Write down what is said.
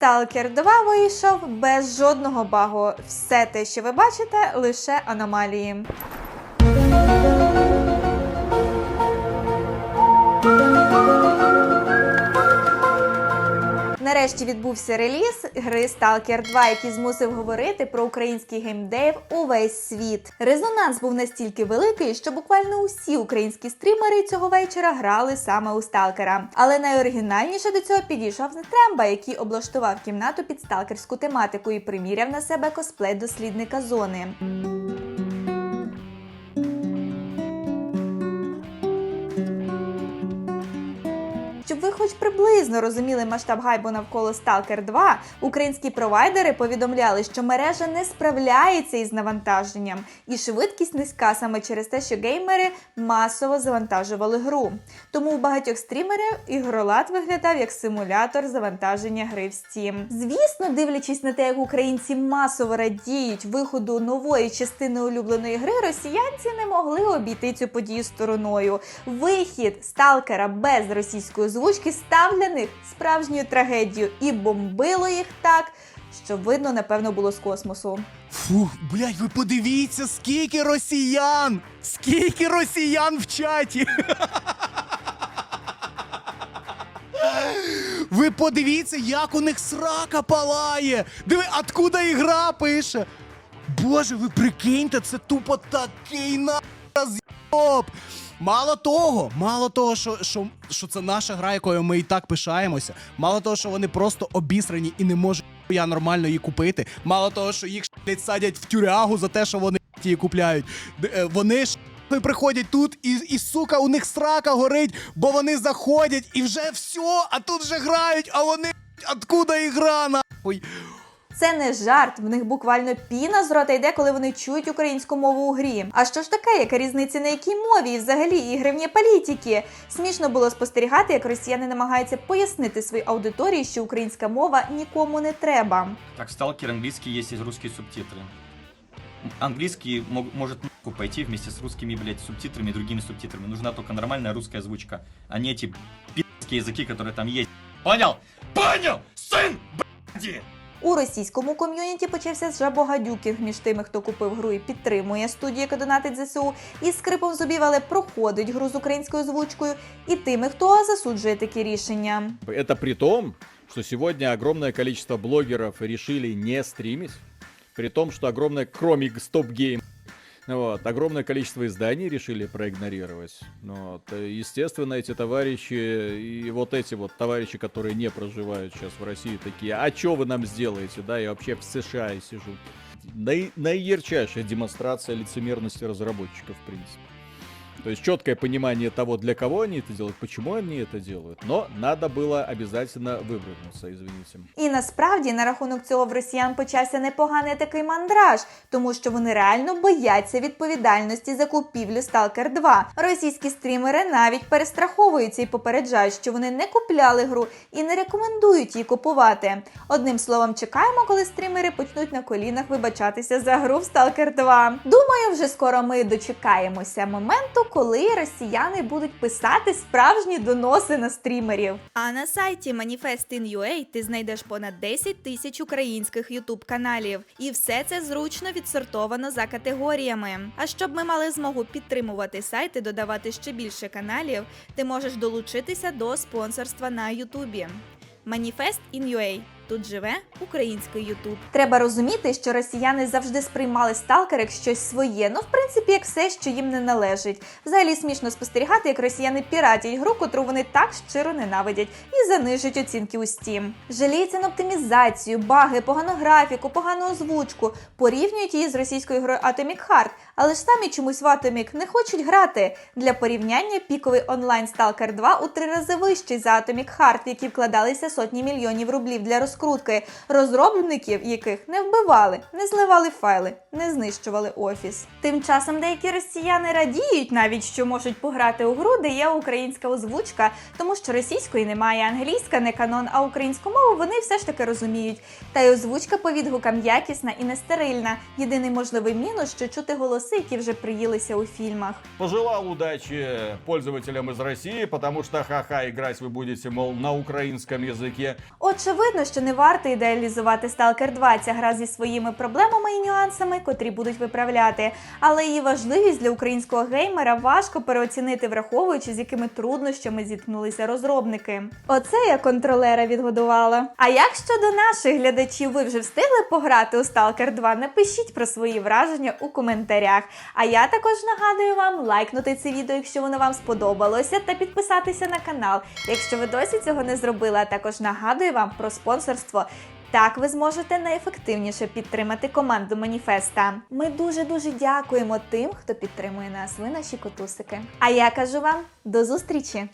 Stalker 2 вийшов без жодного багу. Все те, що ви бачите, лише аномалії. Нарешті відбувся реліз гри Stalker 2, який змусив говорити про український геймдев увесь світ. Резонанс був настільки великий, що буквально усі українські стрімери цього вечора грали саме у Сталкера. Але найоригінальніше до цього підійшов Нетремба, який облаштував кімнату під сталкерську тематику і приміряв на себе косплей дослідника зони. Ви хоч приблизно розуміли масштаб гайбу навколо Stalker 2, українські провайдери повідомляли, що мережа не справляється із навантаженням, і швидкість низька саме через те, що геймери масово завантажували гру. Тому у багатьох стрімерів ігролад виглядав як симулятор завантаження гри в Steam. Звісно, дивлячись на те, як українці масово радіють виходу нової частини улюбленої гри, росіянці не могли обійти цю подію стороною. Вихід сталкера без російської озвучки став для них справжньою трагедією і бомбило їх так, що видно, напевно, було з космосу. Фух, блядь, ви подивіться, скільки росіян! Скільки росіян в чаті! Ви подивіться, як у них срака палає! Диви, откуда ігра пише! Боже, ви прикиньте, це тупо такий на роз'єб! Мало того, мало того, що, що, що це наша гра, якою ми і так пишаємося. Мало того, що вони просто обісрані і не можуть я нормально її купити. Мало того, що їх блядь, садять в тюрягу за те, що вони її купляють. Е, Вони ж приходять тут, і, і сука, у них срака горить, бо вони заходять і вже все, а тут вже грають, а вони откуда ігра нахуй? Це не жарт, в них буквально піна з рота йде, коли вони чують українську мову у грі. А що ж таке, яка різниця на якій мові і взагалі ігривні політики? Смішно було спостерігати, як росіяни намагаються пояснити своїй аудиторії, що українська мова нікому не треба. Так, сталкер английский есть и русские субтитры. М, Английский мог- может нахуй пойти вместе с русскими, блядь, субтитрами и другими субтитрами. Нужна только нормальная русская озвучка, а не эти пи***ские языки, которые там есть. Понял? Понял, сын, блядь! У російському ком'юніті почався жабогадюкінг між тими, хто купив гру і підтримує студію, яка донатить ЗСУ, і скрипом зубів, але проходить гру з українською озвучкою, і тими, хто засуджує такі рішення. Це при тому, що сьогодні огромне количество блогеров рішили не стрімити, при тому, що огромне, крім Стоп Гейм, вот, огромное количество изданий решили проигнорировать. Ну Вот, и, естественно, эти товарищи и вот эти вот товарищи, которые не проживают сейчас в России, такие, а что вы нам сделаете, да, я вообще в США сижу. Наи- наиярчайшая демонстрация лицемерности разработчиков, в принципе. То есть четкое понимание того, для кого они это делают, почему они это делают. Но надо было обязательно выбраться, извините. І насправді на рахунок цього в росіян почався непоганий такий мандраж, тому що вони реально бояться відповідальності за купівлю Stalker 2. Російські стрімери навіть перестраховуються і попереджають, що вони не купляли гру і не рекомендують її купувати. Одним словом, чекаємо, коли стрімери почнуть на колінах вибачатися за гру в Stalker 2. Думаю, вже скоро ми дочекаємося моменту, коли росіяни будуть писати справжні доноси на стрімерів. А на сайті Manifestin.ua ти знайдеш понад 10 тисяч українських ютуб каналів, і все це зручно відсортовано за категоріями. А щоб ми мали змогу підтримувати сайт і додавати ще більше каналів, ти можеш долучитися до спонсорства на Ютубі. In UA. Тут живе український Ютуб. Треба розуміти, що росіяни завжди сприймали сталкер як щось своє. Ну, в принципі, як все, що їм не належить. Взагалі смішно спостерігати, як росіяни піратять гру, котру вони так щиро ненавидять, і занижують оцінки у Steam. Жаліються на оптимізацію, баги, погану графіку, погану озвучку, порівнюють її з російською грою Atomic Heart, але ж самі чомусь в Atomic не хочуть грати. Для порівняння піковий онлайн Stalker 2 у три рази вищий за Atomic Heart, який вкладалися сотні мільйонів рублів для розкрутки, розробників яких не вбивали, не зливали файли, не знищували офіс. Тим часом деякі росіяни радіють навіть, що можуть пограти у гру, де є українська озвучка, тому що російської немає, англійська не канон, а українську мову вони все ж таки розуміють. Та й озвучка по відгукам якісна і не стерильна. Єдиний можливий мінус, що чути голоси котуси, які вже приїлися у фільмах. Пожелал удачи пользователям из России, потому что ха-ха, играть вы будете, мол, на украинском языке. Очевидно, що не варто ідеалізувати Stalker 2. Ця гра зі своїми проблемами і нюансами, котрі будуть виправляти. Але її важливість для українського геймера важко переоцінити, враховуючи, з якими труднощами зіткнулися розробники. Оце я контролера відгодувала. А як щодо наших глядачів, ви вже встигли пограти у Stalker 2? Напишіть про свої враження у коментарях. А я також нагадую вам лайкнути це відео, якщо воно вам сподобалося, та підписатися на канал, якщо ви досі цього не зробили. А також нагадую вам про спонсорство. Так ви зможете найефективніше підтримати команду Маніфеста. Ми дуже дуже дякуємо тим, хто підтримує нас. Ви наші котусики. А я кажу вам до зустрічі!